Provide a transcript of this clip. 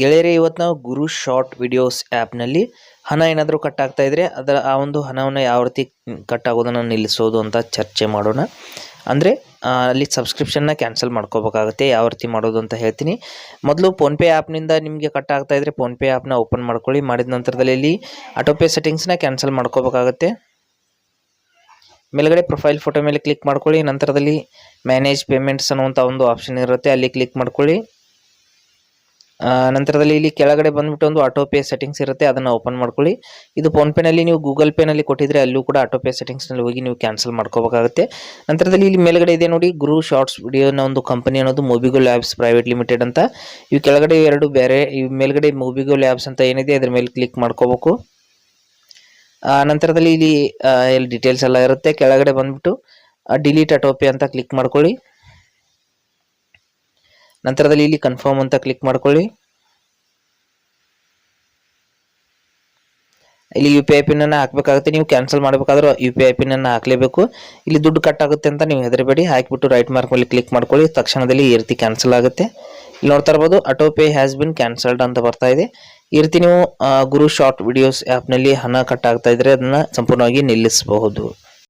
ಗೆಳೆಯರೇ, ಇವತ್ತು ನಾವು ಗುರು ಶಾರ್ಟ್ ವಿಡಿಯೋಸ್ ಆ್ಯಪ್ನಲ್ಲಿ ಹಣ ಏನಾದರೂ ಕಟ್ ಆಗ್ತಾ ಇದ್ದರೆ ಅದರ ಆ ಒಂದು ಹಣವನ್ನು ಯಾವ ರೀತಿ ಕಟ್ ಆಗೋದನ್ನು ನಿಲ್ಲಿಸೋದು ಅಂತ ಚರ್ಚೆ ಮಾಡೋಣ. ಅಂದರೆ ಅಲ್ಲಿ ಸಬ್ಸ್ಕ್ರಿಪ್ಷನ್ನ ಕ್ಯಾನ್ಸಲ್ ಮಾಡ್ಕೋಬೇಕಾಗುತ್ತೆ, ಯಾವ ರೀತಿ ಮಾಡೋದು ಅಂತ ಹೇಳ್ತೀನಿ. ಮೊದಲು ಫೋನ್ಪೇ ಆ್ಯಪ್ನಿಂದ ನಿಮಗೆ ಕಟ್ ಆಗ್ತಾ ಇದ್ರೆ ಫೋನ್ಪೇ ಆ್ಯಪ್ನ ಓಪನ್ ಮಾಡ್ಕೊಳ್ಳಿ. ಮಾಡಿದ ನಂತರದಲ್ಲಿ ಇಲ್ಲಿ ಆಟೋಪೇ ಸೆಟ್ಟಿಂಗ್ಸ್ನ ಕ್ಯಾನ್ಸಲ್ ಮಾಡ್ಕೋಬೇಕಾಗುತ್ತೆ. ಮೇಲ್ಗಡೆ ಪ್ರೊಫೈಲ್ ಫೋಟೋ ಮೇಲೆ ಕ್ಲಿಕ್ ಮಾಡ್ಕೊಳ್ಳಿ. ನಂತರದಲ್ಲಿ ಮ್ಯಾನೇಜ್ ಪೇಮೆಂಟ್ಸ್ ಅನ್ನುವಂಥ ಒಂದು ಆಪ್ಷನ್ ಇರುತ್ತೆ. ಅಲ್ಲಿ ಕ್ಲಿಕ್ ಮಾಡ್ಕೊಳ್ಳಿ. ನಂತರದಲ್ಲಿ ಇಲ್ಲಿ ಕೆಳಗಡೆ ಬಂದ್ಬಿಟ್ಟು ಒಂದು ಆಟೋ ಪೇ ಸೆಟ್ಟಿಂಗ್ಸ್ ಇರುತ್ತೆ, ಅದನ್ನು ಓಪನ್ ಮಾಡ್ಕೊಳ್ಳಿ. ಇದು ಫೋನ್ಪೇನಲ್ಲಿ ನೀವು ಗೂಗಲ್ ಪೇನಲ್ಲಿ ಕೊಟ್ಟಿದ್ರೆ ಅಲ್ಲೂ ಕೂಡ ಆಟೋ ಪೇ ಸೆಟ್ಟಿಂಗ್ಸ್ನಲ್ಲಿ ಹೋಗಿ ನೀವು ಕ್ಯಾನ್ಸಲ್ ಮಾಡ್ಕೋಬೇಕಾಗುತ್ತೆ. ನಂತರದಲ್ಲಿ ಇಲ್ಲಿ ಮೇಲ್ಗಡೆ ಇದೆ ನೋಡಿ ಗುರು ಶಾರ್ಟ್ಸ್ ವಿಡಿಯೋನ ಒಂದು ಕಂಪನಿ ಅನ್ನೋದು ಮೊಬಿಗೋ ಲ್ಯಾಬ್ಸ್ ಪ್ರೈವೇಟ್ ಲಿಮಿಟೆಡ್ ಅಂತ. ಇವು ಕೆಳಗಡೆ ಎರಡು ಬೇರೆ, ಇವು ಮೇಲ್ಗಡೆ ಮೊಬಿಗೋ ಲ್ಯಾಬ್ಸ್ ಅಂತ ಏನಿದೆ, ಅದ್ರ ಮೇಲೆ ಕ್ಲಿಕ್ ಮಾಡ್ಕೋಬೇಕು. ನಂತರದಲ್ಲಿ ಇಲ್ಲಿ ಇಲ್ಲಿ ಡೀಟೇಲ್ಸ್ ಎಲ್ಲ ಇರುತ್ತೆ. ಕೆಳಗಡೆ ಬಂದ್ಬಿಟ್ಟು ಡಿಲೀಟ್ ಆಟೋ ಪೇ ಅಂತ ಕ್ಲಿಕ್ ಮಾಡ್ಕೊಳ್ಳಿ. ನಂತರದಲ್ಲಿ ಇಲ್ಲಿ ಕನ್ಫರ್ಮ್ ಅಂತ ಕ್ಲಿಕ್ ಮಾಡ್ಕೊಳ್ಳಿ. ಇಲ್ಲಿ ಯು ಪಿ ಐ ಪಿನ್ನನ್ನು ಹಾಕಬೇಕಾಗುತ್ತೆ. ನೀವು ಕ್ಯಾನ್ಸಲ್ ಮಾಡಬೇಕಾದ್ರೂ ಯು ಪಿ ಐ ಪಿನ್ ಅನ್ನು ಹಾಕಲೇಬೇಕು. ಇಲ್ಲಿ ದುಡ್ಡು ಕಟ್ ಆಗುತ್ತೆ ಅಂತ ನೀವು ಹೆದರಬೇಡಿ. ಹಾಕಿಬಿಟ್ಟು ರೈಟ್ ಮಾರ್ಕ್ ಮೇಲೆ ಕ್ಲಿಕ್ ಮಾಡ್ಕೊಳ್ಳಿ. ತಕ್ಷಣದಲ್ಲಿ ಈ ರೀತಿ ಕ್ಯಾನ್ಸಲ್ ಆಗುತ್ತೆ. ಇಲ್ಲಿ ನೋಡ್ತಾ ಇರ್ಬೋದು auto pay has been cancelled ಅಂತ ಬರ್ತಾ ಇದೆ. ಈ ರೀತಿ ನೀವು ಗುರು ಶಾರ್ಟ್ ವಿಡಿಯೋಸ್ ಆ್ಯಪ್ನಲ್ಲಿ ಹಣ ಕಟ್ ಆಗ್ತಾ ಇದ್ರೆ ಅದನ್ನು ಸಂಪೂರ್ಣವಾಗಿ ನಿಲ್ಲಿಸಬಹುದು.